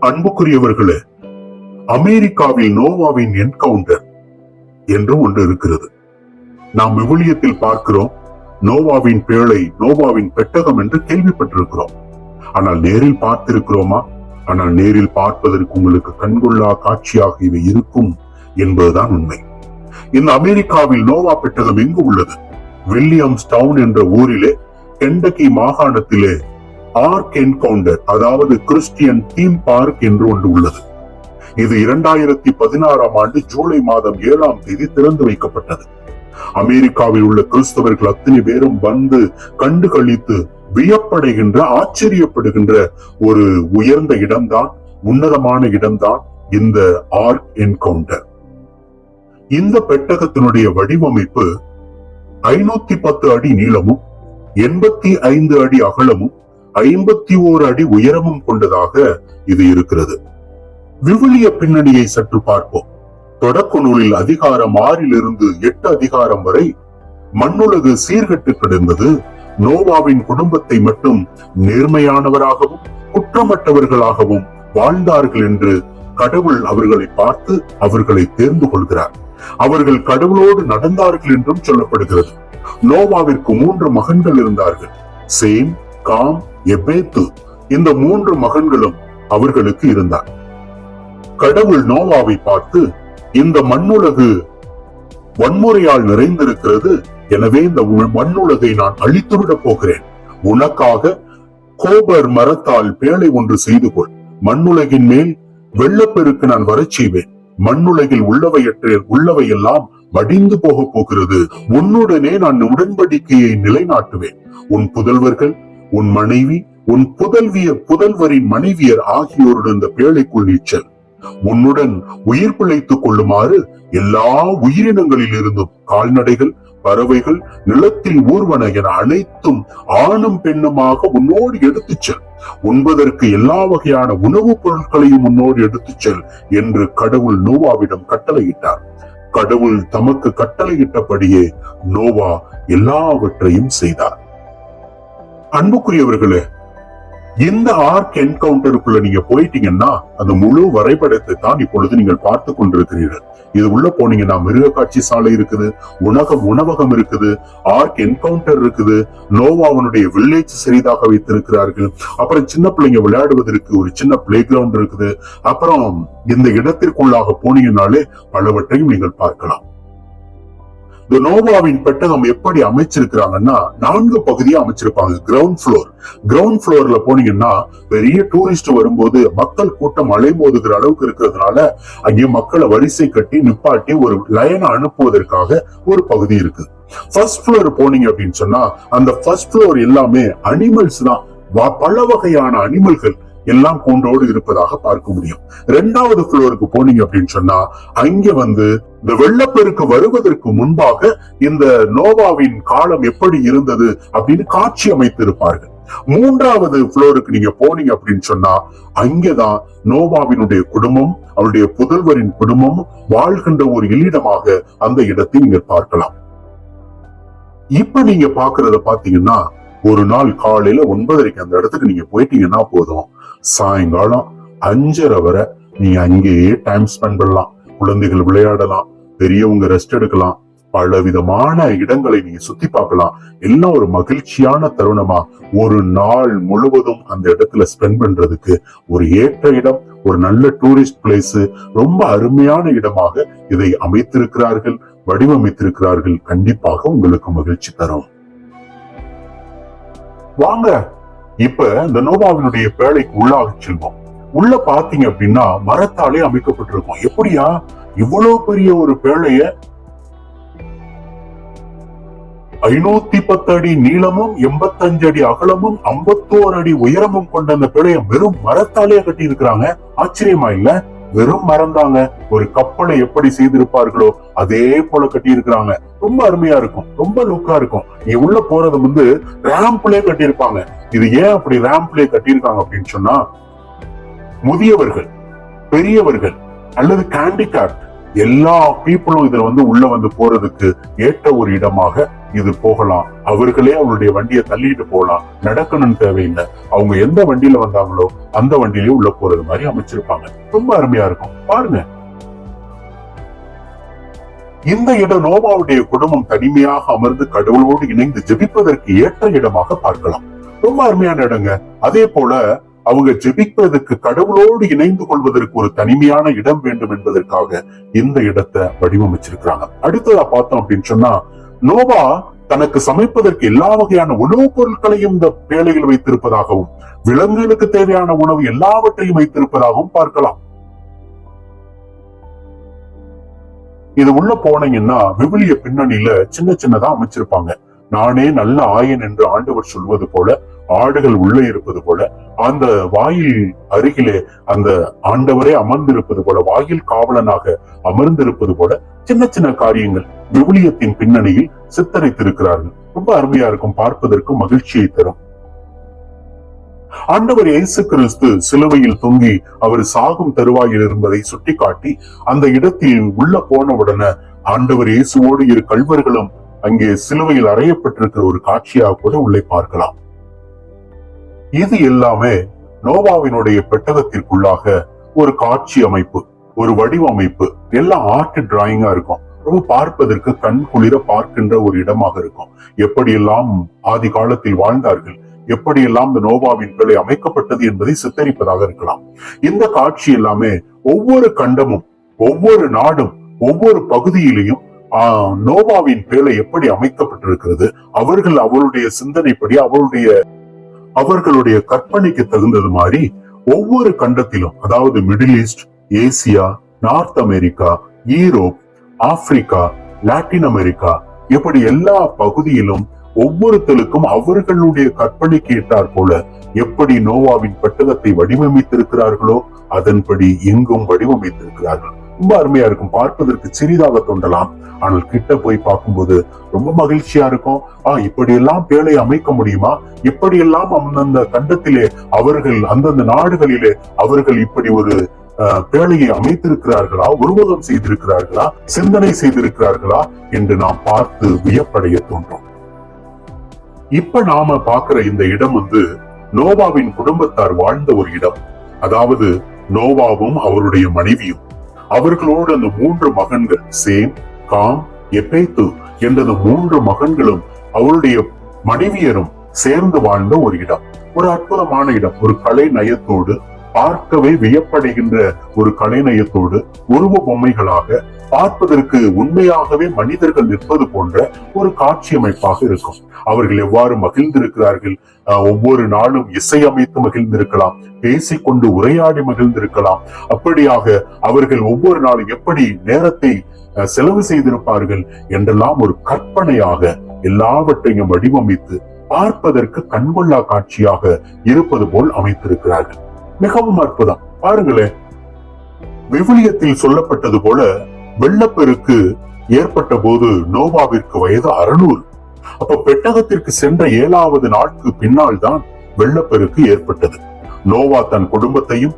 அன்புக்குரியவர்களே அமெரிக்காவில் நோவாவின் என்கவுண்டர் என்று ஒன்று இருக்கிறது. நாம் விவிலியத்தில் பார்க்கிறோம் நோவாவின் பேழை நோவாவின் பெட்டகம் என்று கேள்விப்பட்டிருக்கிறோம். ஆனால் நேரில் பார்த்திருக்கிறோமா? ஆனால் நேரில் பார்ப்பதற்கு உங்களுக்கு கண்கொள்ளா காட்சியாக இவை இருக்கும் என்பதுதான் உண்மை. இந்த அமெரிக்காவில் நோவா பெட்டகம் எங்கு உள்ளது? வில்லியம்ஸ் டவுன் என்ற ஊரிலே கெண்டகி மாகாணத்திலே ஆர்க் என்கவுண்டர் அதாவது கிறிஸ்டியன் தீம் பார்க் என்று ஒன்று உள்ளது. இது இரண்டாயிரத்தி பதினாறாம் ஆண்டு ஜூலை மாதம் ஏழாம் தேதி திறந்து வைக்கப்பட்டது. அமெரிக்காவில் உள்ள கிறிஸ்தவர்கள் அத்தனை பேரும் வந்து கண்டு கழித்து வியப்படைகின்ற ஆச்சரியப்படுகின்ற ஒரு உயர்ந்த இடம்தான் உன்னதமான இடம்தான் இந்த ஆர்க் என்கவுண்டர் இந்த பெட்டகத்தினுடைய வடிவமைப்பு ஐநூத்தி பத்து அடி நீளமும் எண்பத்தி ஐந்து அடி அகலமும் ஐம்பத்தி ஓரு அடி உயரமும் கொண்டதாக இது இருக்கிறது. விவிலிய பின்னணியை சற்று பார்ப்போம். தொடக்க நூலில் அதிகாரம் ஆறிலிருந்து எட்டு அதிகாரம் வரை மண்ணுலகு சீர்கட்டு கிடந்தது. நோவாவின் குடும்பத்தை மட்டும் நேர்மையானவராகவும் குற்றமற்றவர்களாகவும் வாழ்ந்தார்கள் என்று கடவுள் அவர்களை பார்த்து அவர்களை தேர்ந்து கொள்கிறார். அவர்கள் கடவுளோடு நடந்தார்கள் என்றும் சொல்லப்படுகிறது. நோவாவிற்கு மூன்று மகன்கள் இருந்தார்கள். சேம் காம் எபேத்து இந்த மூன்று மகன்களும் அவர்களுக்கு இருந்தார். கடவுள் நோவாவை பார்த்து இந்த மண்ணுலகு வன்முறையால் நிறைந்திருக்கிறது எனவே இந்த மண்ணுலகை நான் அழித்துவிடப் போகிறேன். உனக்காக கோபர் மரத்தால் பேழை ஒன்று செய்து கொள். மண்ணுலகின் மேல் வெள்ளப்பெருக்கு நான் வரச் செய்வேன். மண்ணுலகில் உள்ளவையற்ற உள்ளவையெல்லாம் வடிந்து போக போகிறது. உன்னுடனே நான் உடன்படிக்கையை நிலைநாட்டுவேன். உன் புதல்வர்கள் உன் மனைவி உன் புதல்விய புதல்வரின் மனைவியர் ஆகியோருடன் இந்த பேழைக்குள் நீச்சல். உன்னுடன் உயிர் பிழைத்துக் கொள்ளுமாறு எல்லா உயிரினங்களில் இருந்தும் கால்நடைகள் பறவைகள் நிலத்தில் ஊர்வன என அனைத்தும் ஆணும் பெண்ணுமாக உன்னோடு எடுத்துச் செல். உண்பதற்கு எல்லா வகையான உணவுப் பொருட்களையும் உன்னோடு எடுத்துச் செல் என்று கடவுள் நோவாவிடம் கட்டளையிட்டார். கடவுள் தமக்கு கட்டளையிட்டபடியே நோவா எல்லாவற்றையும் செய்தார். அன்புக்குரியவர்களே இந்த ஆர்க் என்கவுண்டருக்குள்ள நீங்க போயிட்டீங்கன்னா அந்த முழு வரைபடத்தை தான் இப்பொழுது நீங்கள் பார்த்து கொண்டிருக்கிறீர்கள். இது உள்ள போனீங்கன்னா மிருக காட்சி சாலை இருக்குது உணகம் உணவகம் இருக்குது ஆர்க் என்கவுண்டர் இருக்குது நோவாவனுடைய வில்லேஜ் சிறிதாக வைத்திருக்கிறார்கள். அப்புறம் சின்ன பிள்ளைங்க விளையாடுவதற்கு ஒரு சின்ன பிளே கிரவுண்ட் இருக்குது. அப்புறம் இந்த இடத்திற்குள்ளாக போனீங்கன்னாலே பலவற்றையும் நீங்கள் பார்க்கலாம். இந்த நோவாவின் பெட்டகம் எப்படி அமைச்சிருக்கிறாங்கன்னா நான்கு பகுதியா அமைச்சிருப்பாங்க கிரவுண்ட் ஃப்ளோர் கிரவுண்ட் ஃப்ளோர்ல போனீங்கன்னா பெரிய டூரிஸ்ட் வரும்போது மக்கள் கூட்டம் அலைமோதுகிற அளவுக்கு இருக்கிறதுனால அங்கே மக்களை வரிசை கட்டி நிப்பாட்டி ஒரு லயனை அனுப்புவதற்காக ஒரு பகுதி இருக்கு. ஃபர்ஸ்ட் ஃபுளோர் போனீங்க அப்படின்னு சொன்னா அந்த ஃபர்ஸ்ட் ஃப்ளோர் எல்லாமே அனிமல்ஸ் தான். வா- பல வகையான அனிமல்கள் எல்லாம் கூண்டோடு இருப்பதாக பார்க்க முடியும். இரண்டாவது ஃப்ளோருக்கு போனீங்க அப்படின்னு சொன்னா அங்க வந்து இந்த வெள்ளப்பெருக்கு வருவதற்கு முன்பாக இந்த நோவாவின் காலம் எப்படி இருந்தது அப்படின்னு காட்சி அமைத்திருப்பார்கள். மூன்றாவது புளோருக்கு நீங்க போனீங்க அப்படின்னு சொன்னா அங்கதான் நோவாவினுடைய குடும்பம் அவருடைய புதல்வரின் குடும்பம் வாழ்கின்ற ஒரு இல்லிடமாக அந்த இடத்தை நீங்க பார்க்கலாம். இப்ப நீங்க பாக்குறத பாத்தீங்கன்னா ஒரு நாள் காலையில ஒன்பதரைக்கு அந்த இடத்துக்கு நீங்க போயிட்டீங்கன்னா போதும். சாயங்காலம் அஞ்சரை வரை நீங்க அங்கேயே டைம் ஸ்பெண்ட் பண்ணலாம். குழந்தைகள் விளையாடலாம் பெரியவங்க ரெஸ்ட் எடுக்கலாம். பல விதமான இடங்களை நீங்க சுத்தி பார்க்கலாம். எல்லாம் ஒரு மகிழ்ச்சியான தருணமா. ஒரு நாள் முழுவதும் அந்த இடத்துல ஸ்பெண்ட் பண்றதுக்கு ஒரு ஏற்ற இடம் ஒரு நல்ல டூரிஸ்ட் பிளேஸ் ரொம்ப அருமையான இடமாக இதை அமைத்திருக்கிறார்கள் வடிவமைத்திருக்கிறார்கள். கண்டிப்பாக உங்களுக்கு மகிழ்ச்சி தரும். வாங்க இப்ப இந்த நோவாவினுடைய பேழைக்கு உள்ளாக செல்வோம். உள்ள பாத்தீங்க அப்படின்னா மரத்தாலே அமைக்கப்பட்டிருக்கும். எப்படியா? இவ்வளவு பெரிய ஒரு பேழைய ஐநூத்தி பத்து அடி நீளமும் எண்பத்தஞ்சு அடி அகலமும் ஐம்பத்தோரு அடி உயரமும் கொண்ட அந்த பிழைய வெறும் மரத்தாலே கட்டி இருக்கிறாங்க ஆச்சரியமா இல்ல? வெறும் மரம் தாங்க ஒரு கப்பலை எப்படி செய்திருப்பார்களோ அதே போல கட்டி இருக்கிறாங்க ரொம்ப அருமையா இருக்கும். ரொம்ப லுக்கா இருக்கும். நீ உள்ள போறது வந்து ரேம்ப்லயே கட்டியிருப்பாங்க. இது ஏன் அப்படி ரேம்ப்லயே கட்டியிருக்காங்க அப்படின்னு சொன்னா முதியவர்கள் பெரியவர்கள் அல்லது கேண்டிகாப்ட் எல்லா பீப்புளும் இதுல வந்து உள்ள வந்து போறதுக்கு ஏற்ற ஒரு இடமாக இது போகலாம். அவர்களே அவருடைய வண்டியை தள்ளிட்டு போகலாம். நடக்கணும்னு தேவையில்லை அவங்க எந்த வண்டியில வந்தாங்களோ அந்த வண்டியிலே உள்ள போறது மாதிரி அமைச்சிருப்பாங்க. ரொம்ப அருமையா இருக்கும். பாருங்க. இந்த இடம் நோவாவுடைய குடும்பம் தனிமையாக அமர்ந்து கடவுளோடு இணைந்து ஜெபிப்பதற்கு ஏற்ற இடமாக பார்க்கலாம். ரொம்ப அருமையான இடங்க. அதே போல அவங்க ஜெபிப்பதற்கு கடவுளோடு இணைந்து கொள்வதற்கு ஒரு தனிமையான இடம் வேண்டும் என்பதற்காக இந்த இடத்தை வடிவமைச்சிருக்கிறாங்க. அடுத்ததா பார்த்தோம் அப்படின்னு சொன்னா நோவா தனக்கு சமைப்பதற்கு எல்லா வகையான உணவுப் பொருட்களையும் இந்த பேழையில் வைத்திருப்பதாகவும் விலங்குகளுக்கு தேவையான உணவு எல்லாவற்றையும் வைத்திருப்பதாகவும் பார்க்கலாம். இது உள்ள போனீங்கன்னா விவிலிய பின்னணியில சின்ன சின்னதா அமைச்சிருப்பாங்க. நானே நல்ல ஆயன் என்று ஆண்டவர் சொல்வது போல ஆடுகள் உள்ளே இருப்பது போல அந்த வாயில் அருகிலே அந்த ஆண்டவரே அமர்ந்திருப்பது போல வாயில் காவலனாக அமர்ந்திருப்பது போல சின்ன சின்ன காரியங்கள். விவிலியத்தின் பின்னணியில் சித்தரித்திருக்கிறார்கள். ரொம்ப அருமையா இருக்கும் பார்ப்பதற்கு மகிழ்ச்சியை தரும். ஆண்டவர் இயேசு கிறிஸ்து சிலுவையில் தொங்கி அவர் சாகும் தருவாயில் இருந்ததை சுட்டிக்காட்டி அந்த இடத்தில் உள்ள போனவுடனே ஆண்டவர் இயேசுவோடு இரு கல்வர்களும் அங்கே சிலுவையில் அறையப்பட்டிருக்கிற ஒரு காட்சியாக கூட உள்ளே பார்க்கலாம். இது எல்லாமே நோவாவினுடைய பெட்டகத்திற்குள்ளாக ஒரு காட்சி அமைப்பு ஒரு வடிவமைப்பு எல்லாம் ஆர்ட் டிராயிங்கா இருக்கும். ரொம்ப பார்ப்பதற்கு கண் குளிர பார்க்கின்ற ஒரு இடமாக இருக்கும். எப்படியெல்லாம் ஆதி காலத்தில் வாழ்ந்தார்கள் எப்படியெல்லாம் இந்த நோவாவின் விலை அமைக்கப்பட்டது என்பதை சித்தரிப்பதாக இருக்கலாம். இந்த காட்சி எல்லாமே ஒவ்வொரு கண்டமும் ஒவ்வொரு நாடும் ஒவ்வொரு பகுதியிலையும் ஆஹ், நோவாவின் பேழை எப்படி அமைக்கப்பட்டிருக்கிறது அவர்கள் அவருடைய சிந்தனைப்படி அவருடைய அவர்களுடைய கற்பனைக்கு தகுந்தது மாதிரி ஒவ்வொரு கண்டத்திலும் அதாவது Middle East Asia North America Europe Africa Latin America இப்படி எல்லா பகுதியிலும் ஒவ்வொருத்தருக்கும் அவர்களுடைய கற்பனை கேட்டார் போல எப்படி நோவாவின் பெட்டகத்தை வடிவமைத்திருக்கிறார்களோ அதன்படி எங்கும் வடிவமைத்திருக்கிறார்கள். ரொம்ப அருமையா இருக்கும். பார்ப்பதற்கு சிறிதாக தோன்றலாம். ஆனால் கிட்ட போய் பார்க்கும்போது ரொம்ப மகிழ்ச்சியா இருக்கும். ஆஹ் இப்படியெல்லாம் பேழை அமைக்க முடியுமா? இப்படியெல்லாம் அந்தந்த கண்டத்திலே அவர்கள் அந்தந்த நாடுகளிலே அவர்கள் இப்படி ஒரு பேழையை அமைத்திருக்கிறார்களா உருவகம் செய்திருக்கிறார்களா சிந்தனை செய்திருக்கிறார்களா என்று நாம் பார்த்து வியப்படைய தோன்றும். இப்ப நாம பார்க்கிற இந்த இடம் வந்து நோவாவின் குடும்பத்தார் வாழ்ந்த ஒரு இடம். அதாவது நோவாவும் அவருடைய மனைவியும். அவர்களோடு அந்த மூன்று மகன்கள் சேம் காம் எப்பேத்து என்ற மூன்று மகன்களும் அவருடைய மனைவியரும் சேர்ந்து வாழ்ந்த ஒரு இடம். ஒரு அற்புதமான இடம். ஒரு கலை நயத்தோடு பார்க்கவே வியப்படைகின்ற ஒரு கலைநயத்தோடு உருவ பொம்மைகளாக பார்ப்பதற்கு உண்மையாகவே மனிதர்கள் நிற்பது போன்ற ஒரு காட்சி அமைப்பாக இருக்கும். அவர்கள் எவ்வாறு மகிழ்ந்திருக்கிறார்கள்? ஒவ்வொரு நாளும் இசையமைத்து மகிழ்ந்திருக்கலாம் பேசிக்கொண்டு உரையாடி மகிழ்ந்திருக்கலாம். அப்படியாக அவர்கள் ஒவ்வொரு நாளும் எப்படி நேரத்தை அஹ், செலவு செய்திருப்பார்கள் என்றெல்லாம் ஒரு கற்பனையாக எல்லாவற்றையும் வடிவமைத்து பார்ப்பதற்கு கண்கொள்ளா காட்சியாக இருப்பது போல் அமைத்திருக்கிறார்கள். மிகவும் அற்புதம். பாருங்களேன் விவிலியத்தில் சொல்லப்பட்டது போல வெள்ளப்பெருக்கு ஏற்பட்ட போது நோவாவிற்கு வயது அறுநூறு. அப்ப பெட்டகத்திற்கு சென்ற ஏழாவது நாட்கு பின்னால் தான் வெள்ளப்பெருக்கு ஏற்பட்டது. நோவா தன் குடும்பத்தையும்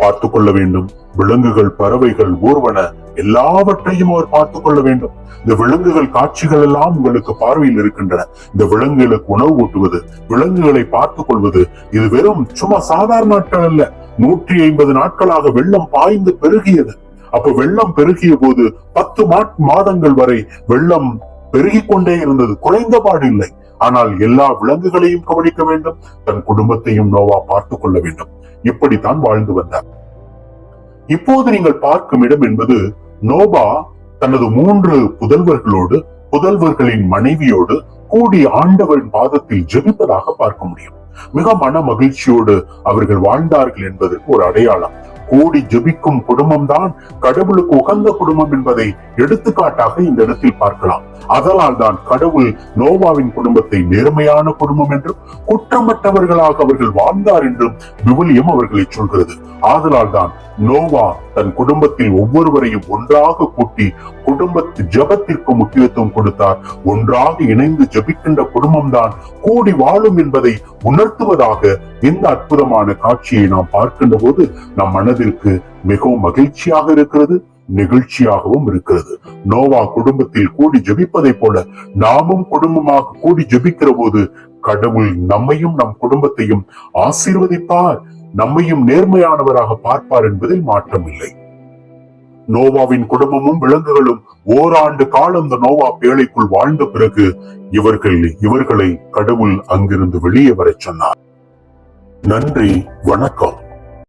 பார்த்து கொள்ள வேண்டும். விலங்குகள் பறவைகள் ஊர்வன எல்லாவற்றையும் அவர் பார்த்து கொள்ள வேண்டும். இந்த விலங்குகள் காட்சிகள் எல்லாம் உங்களுக்கு பார்வையில் இருக்கின்றன. இந்த விலங்குகளுக்கு உணவு ஊட்டுவது விலங்குகளை பார்த்துக் கொள்வது இது வெறும் சும்மா சாதாரண நாட்கள் அல்ல. நூற்றி ஐம்பது நாட்களாக வெள்ளம் பாய்ந்து பெருகியது. அப்ப வெள்ளம் பெருகிய போது பத்து மாதங்கள் வரை வெள்ளம் பெருகிக் கொண்டே இருந்தது. குறைந்த பாடில்லை இல்லை. ஆனால் எல்லா விலங்குகளையும் கவனிக்க வேண்டும். தன் குடும்பத்தையும் நோவா பார்த்துக் கொள்ள வேண்டும். இப்படித்தான் வாழ்ந்து வந்தார். இப்போது நீங்கள் பார்க்கும் இடம் என்பது நோபா தனது மூன்று புதல்வர்களோடு புதல்வர்களின் மனைவியோடு கூடி ஆண்டவரின் பாதத்தில் ஜெபிப்பதாக பார்க்க முடியும். மிக மன மகிழ்ச்சியோடு அவர்கள் வாழ்ந்தார்கள் என்பதற்கு ஒரு அடையாளம். கூடி ஜபிக்கும் குடும்பம்தான் கடவுளுக்கு உகந்த குடும்பம் என்பதை எடுத்துக்காட்டாக இந்த இடத்தில் பார்க்கலாம். அதனால் தான் கடவுள் நோவாவின் குடும்பத்தை நேர்மையான குடும்பம் என்றும் குற்றமற்றவர்களாக அவர்கள் வாழ்ந்தார் என்றும் விவிலியம் அவர்களை சொல்கிறது. ஆதலால் தான் நோவா தன் குடும்பத்தில் ஒவ்வொருவரையும் ஒன்றாக கூட்டி குடும்பத்து ஜபத்திற்கு முக்கியத்துவம் கொடுத்தார். ஒன்றாக இணைந்து ஜபிக்கின்ற குடும்பம்தான் கூடி வாழும் என்பதை உணர்த்துவதாக இந்த அற்புதமான காட்சியை நாம் பார்க்கின்ற போது நம் மனதிற்கு மிகவும் மகிழ்ச்சியாக இருக்கிறது நெகிழ்ச்சியாகவும் இருக்கிறது. நோவா குடும்பத்தில் கூடி ஜெபிப்பதைப் போல நாமும் குடும்பமாக கூடி ஜெபிக்கிற போது கடவுள் நம்மையும் நம் குடும்பத்தையும் ஆசீர்வதிப்பார். நம்மையும் நேர்மையானவராக பார்ப்பார் என்பதில் மாற்றம் இல்லை நோவாவின் குடும்பமும் விலங்குகளும் ஓராண்டு காலம் இந்த நோவா பேழைக்குள் வாழ்ந்த பிறகு இவர்கள் இவர்களை கடவுள் அங்கிருந்து வெளியே வரச் சொன்னார். நன்றி வணக்கம்.